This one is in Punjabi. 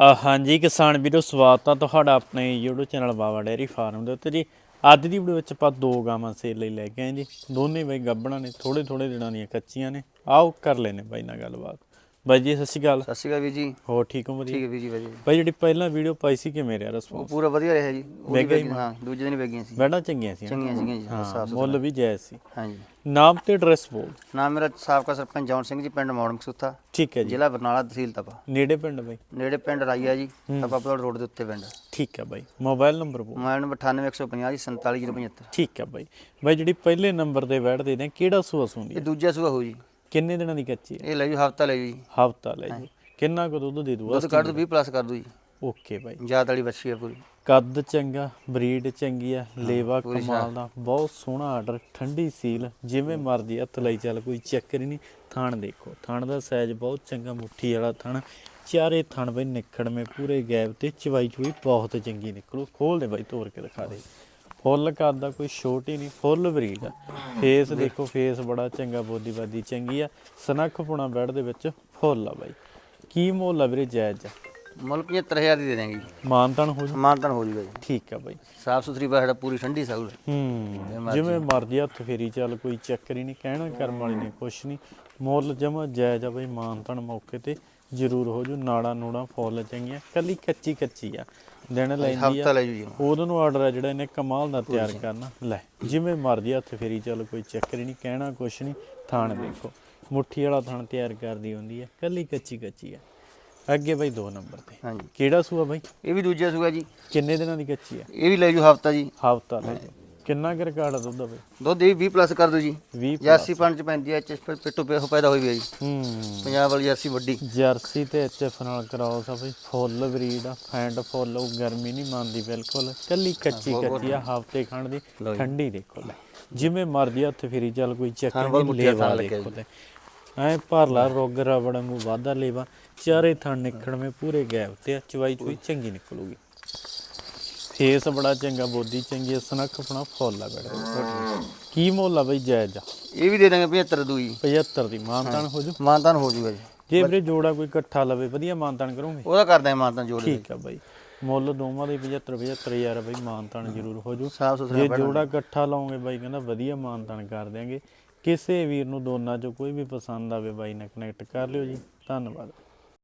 ਹਾਂਜੀ ਕਿਸਾਨ ਵੀਰੋ, ਸਵਾਗਤ ਆ ਤੁਹਾਡਾ ਆਪਣੇ YouTube channel Baba dairy farm ਦੇ ਉੱਤੇ ਜੀ। ਅੱਜ ਦੀ ਵੀਡੀਓ ਵਿੱਚ ਆਪਾਂ ਦੋ ਗਾਵਾਂ ਸੇਲ ਲਈ ਲੈ ਕੇ ਆਏ ਜੀ। ਦੋਨੇ ਬਈ ਗੱਬਣਾ ਨੇ ਥੋੜੇ ਥੋੜੇ ਦਿਨਾਂ ਦੀਆਂ ਕੱਚੀਆਂ ਨੇ। ਆਓ, ਕਰ ਲੈਨੇ ਬਾਈ ਨਾਲ ਗੱਲਬਾਤ। ਬਾਈ ਜੀ ਸਤਿ ਸ਼੍ਰੀ ਅਕਾਲ। ਸਤਿ ਸ਼੍ਰੀ ਅਕਾਲ ਵੀਰ ਜੀ। ਹੋਰ ਠੀਕ ਹੋ ਵਧੀਆ? ਠੀਕ ਹੈ ਵੀਰ ਜੀ ਵਧੀਆ ਬਾਈ ਜਿਹੜੀ ਪਹਿਲਾਂ ਵੀਡੀਓ ਪਾਈ ਸੀ ਕਿਵੇਂ ਰਿਹਾ ਉਹ ਰਿਸਪੌਂਸ ਪੂਰਾ ਵਧੀਆ ਰਿਹਾ ਜੀ। ਉਹਦੀ ਹੀ ਵੇਗੀ- ਹਾਂ ਦੂਜੇ ਦਿਨ ਵੇਗੀਆਂ ਸੀ। ਬੈਠਾ ਚੰਗੀਆਂ ਸੀ ਚੰਗੀਆਂ ਸੀਗੀਆਂ ਜੀ ਹਾਂ ਸਾਫ਼ ਮੁੱਲ ਵੀ ਜਾਇਜ਼ ਸੀ। ਹਾਂਜੀ। ਨਾਮ ਤੇ ਐਡਰੈਸ ਬੋਲ। ਨਾਮ ਮੇਰਾ ਸਾਬਕਾ ਸਰਪੰਚ ਜੌਨ ਸਿੰਘ ਜੀ ਪਿੰਡ ਮੌੜ ਮਕਸੂਥਾ ਠੀਕ ਹੈ ਜੀ। ਜ਼ਿਲ੍ਹਾ ਬਰਨਾਲਾ ਤਹਿਸੀਲ ਤਪਾ। ਨੇੜੇ ਪਿੰਡ ਬਾਈ? ਨੇੜੇ ਪਿੰਡ ਰਾਈਆ ਜੀ ਤਪਾ ਪਲੋੜ ਰੋਡ ਦੇ ਉੱਤੇ ਪਿੰਡ। ਠੀਕ ਹੈ ਬਾਈ। ਮੋਬਾਈਲ ਨੰਬਰ ਬੋਲ। ਮੋਬਾਈਲ ਨੰਬਰ 98150 ਜੀ 47075 ਠੀਕ ਹੈ ਬਾਈ। ਬਾਈ ਜਿਹੜੀ ਪਹਿਲੇ ਨੰਬਰ ਤੇ ਬੈਠਦੇ ਨੇ ਕਿਹੜਾ ਸੂਆ ਸੁੰਦੀ ਇਹ ਦੂਜਾ ਸੂਆ ਹੋ ਜੀ। ਕਿੰਨੇ ਦਿਨਾਂ ਦੀ ਕੱਚੀ ਹੈ? ਇਹ ਲੈ ਜੀ ਹਫਤਾ ਲੈ ਜੀ ਹਫਤਾ ਲੈ ਜੀ। ਕਿੰਨਾ ਕੁ ਦੁੱਧ ਦੇ ਦੂਗਾ ਦੁੱਧ ਕੱਢ ਦੋ 20 ਪਲੱਸ ਕਰ ਦੋ ਜੀ। ਓਕੇ ਬਾਈ। ਜਾਤ ਵਾਲੀ ਬੱਚੀ ਹੈ ਪੂਰੀ। ਕੱਦ ਚੰਗਾ ਬਰੀਡ ਚੰਗੀ ਆ ਲੇਵਾ ਕਮਾਲ ਦਾ ਬਹੁਤ ਸੋਹਣਾ ਆਰਡਰ ਠੰਡੀ ਸੀਲ ਜਿਵੇਂ ਮਰਜ਼ੀ ਹੱਥ ਲਈ ਚੱਲ ਕੋਈ ਚੱਕਰ ਹੀ ਨਹੀਂ। ਥਣ ਦੇਖੋ ਥਣ ਦਾ ਸਾਈਜ਼ ਬਹੁਤ ਚੰਗਾ ਮੁੱਠੀ ਵਾਲਾ ਥਣ। ਚਾਰੇ ਥਣ ਬਈ ਨਿਖੜਵੇਂ ਪੂਰੇ ਗੈਪ ਤੇ ਚਵਾਈ ਚੁਈ ਬਹੁਤ ਚੰਗੀ ਨਿਕਲੂ। ਖੋਲ ਦੇ ਬਾਈ ਤੋੜ ਕੇ ਦਿਖਾ ਦੇ। ਫੁੱਲ ਕੱਦ ਦਾ ਕੋਈ ਛੋਟ ਹੀ ਨਹੀਂ ਫੁੱਲ ਬਰੀਡ ਆ। ਫੇਸ ਦੇਖੋ ਫੇਸ ਬੜਾ ਚੰਗਾ ਬੋਦੀ ਬਾਦੀ ਚੰਗੀ ਆ। ਸਨੱਖ ਪੁਣਾ ਬੈਡ ਦੇ ਵਿੱਚ ਫੁੱਲ ਆ ਬਾਈ। ਕੀ ਮੁੱਲ ਆ ਵੀਰੇ ਜਾਇਜ਼? ਆ ਮੁੱਲ 75000 ਦੀ ਦੇ ਜੀ। ਮਾਨਤਨ ਹੋ ਜੂ ਮਾਨਤਨ ਹੋ ਜੂਗਾ ਜੀ। ਠੀਕ ਆ ਬਾਈ। ਸਾਫ਼ ਸੁਥਰੀ ਬਾਹੜਾ ਪੂਰੀ ਠੰਡੀ ਸਾਊਲ ਹੂੰ ਜਿਵੇਂ ਮਰਜ਼ੀ। ਹੱਥ ਫੇਰੀ ਚੱਲ ਕੋਈ ਚੱਕਰ ਹੀ ਨਹੀਂ ਕਹਿਣਾ ਕਰਮ ਵਾਲੀ ਨੇ ਕੁਛ ਨਹੀਂ। ਮੁੱਲ ਜਮਾ ਜਾਇਜ਼ ਆ ਬਈ ਮਾਨਤਨ ਮੌਕੇ ਤੇ ਜ਼ਰੂਰ ਹੋ ਜੂ। ਨਾੜਾ ਨੂੜਾ ਫੁੱਲ ਚੰਗੀਆਂ ਕੱਲੀ ਕੱਚੀ ਕੱਚੀ ਆ। ਦਿਨ ਲੈਂਦੀ ਹਫਤਾ ਆ ਲੈ ਜੂ ਜੀ ਉਹਦੋਂ ਨੂੰ ਆਰਡਰ ਆ ਜਿਹੜਾ ਇਹਨੇ ਕਮਾਲ ਦਾ ਤਿਆਰ ਕਰਨਾ। ਲੈ ਜਿਵੇਂ ਮਰਜ਼ੀ ਹੱਥ ਫੇਰੀ ਚੱਲ ਕੋਈ ਚੱਕਰ ਹੀ ਨਹੀਂ ਕਹਿਣਾ ਕੁਛ ਨਹੀਂ ਥਾਣ ਦੇਖੋ। ਮੁੱਠੀ ਵਾਲਾ ਥਾਣ ਤਿਆਰ ਕਰਦੀ ਹੁੰਦੀ ਹੈ ਕੱਲੀ ਕੱਚੀ ਕੱਚੀ ਆ। ਅੱਗੇ ਬਈ 2 ਨੰਬਰ ਤੇ। ਹਾਂਜੀ। ਕਿਹੜਾ ਸੂਆ ਬਈ? ਇਹ ਵੀ ਦੂਜਾ ਸੂਆ ਜੀ। ਕਿੰਨੇ ਦਿਨਾਂ ਦੀ ਕੱਚੀ ਆ? ਇਹ ਵੀ ਲੈ ਜੂ ਹਫਤਾ ਜੀ। ਹਫਤਾ ਲੈ ਜਾਓ। ਕਿੰਨਾ ਕੁ ਰਿਕਾਰਡ ਆ ਦੁੱਧ ਦਾ ਬਈ? ਦੁੱਧ ਇਹ 20 ਪਲੱਸ ਕਰ ਦੋ ਜੀ। 20 ਜਰਸੀ ਪੰਜ ਚ ਪੈਂਦੀ ਐ ਐਚ ਪਿੱਟੂ ਪੇ ਪੈਦਾ ਹੋਈ ਵੀ ਹੈ ਜੀ। ਹੂੰ। ਪੰਜਾਬ ਵਾਲੀ ਜਰਸੀ ਵੱਡੀ। ਜਰਸੀ ਤੇ ਐਚਐਫ ਨਾਲ ਕਰਾਉਸ ਆ ਬਈ। ਫੁੱਲ ਬਰੀਡ ਆ ਫੈਂਡ ਫੁੱਲ ਉਹ ਗਰਮੀ ਨਹੀਂ ਮੰਨਦੀ ਬਿਲਕੁਲ। ਕੱਲੀ ਕੱਚੀ ਕੱਚੀ ਆ ਹਫ਼ਤੇ ਖੰਡ ਦੀ। ਠੰਡੀ ਦੇਖੋ। ਲੈ ਜਿਵੇਂ ਮਰਜ਼ੀ ਹੱਥ ਫੇਰੀ ਚੱਲ ਕੋਈ ਚੱਕਰ ਨਹੀਂ ਲੇਵਾ ਦੇਖੋ ਤੇ। ਐ ਭਰ ਲਾ ਰੋਗ ਰਬੜ ਨੂੰ ਵਾਧਾ ਲੇਵਾ। ਚਾਰੇ ਥਣ ਨਿਕੜਵੇਂ ਪੂਰੇ ਗੈਪ ਤੇ ਆ, ਚਵਾਈ ਚੁਈ ਚੰਗੀ ਨਿਕਲੂਗੀ। ਫੇਸ ਬੜਾ ਚੰਗਾ ਬੋਦੀ ਚੰਗੀ ਸਨੱਖ ਆਪਣਾ ਫੁੱਲ ਆ ਬੜਾ ਕੀ ਮੁੱਲ ਆ ਬਈ ਜਾਇਜ਼? ਆ ਇਹ ਵੀ ਦੇ ਦਾਂਗੇ 75 ਦੂ। ਜੀ 75 ਦੀ ਮਾਨਤਾਨ ਹੋ ਜੂ? ਮਾਨਤਾਨ ਹੋ ਜੂਗਾ ਜੀ। ਜੇ ਵੀਰੇ ਜੋੜਾ ਕੋਈ ਇਕੱਠਾ ਲਵੇ ਵਧੀਆ ਮਾਨਤਾਨ ਕਰੋਗੇ? ਉਹਦਾ ਕਰਦੇ ਆ ਮਾਨਤਾਨ ਜੋੜ ਠੀਕ ਆ ਬਾਈ। ਮੁੱਲ ਦੋਵਾਂ ਦੇ 75 75 ਹਜ਼ਾਰ ਬਾਈ ਮਾਨਤਾਨ ਜ਼ਰੂਰ ਹੋ ਜੂ। ਸਾਫ਼ ਸੁਥਰਾ ਜੇ ਜੋੜਾ ਇਕੱਠਾ ਲਾਉਂਗੇ ਬਾਈ ਕਹਿੰਦਾ ਵਧੀਆ ਮਾਨਤਾਨ ਕਰ ਦਿਆਂਗੇ। ਕਿਸੇ ਵੀਰ ਨੂੰ ਦੋਨਾਂ ਚੋਂ ਕੋਈ ਵੀ ਪਸੰਦ ਆਵੇ ਬਾਈ ਨਾਲ ਕਨੈਕਟ ਕਰ ਲਿਓ ਜੀ। ਧੰਨਵਾਦ।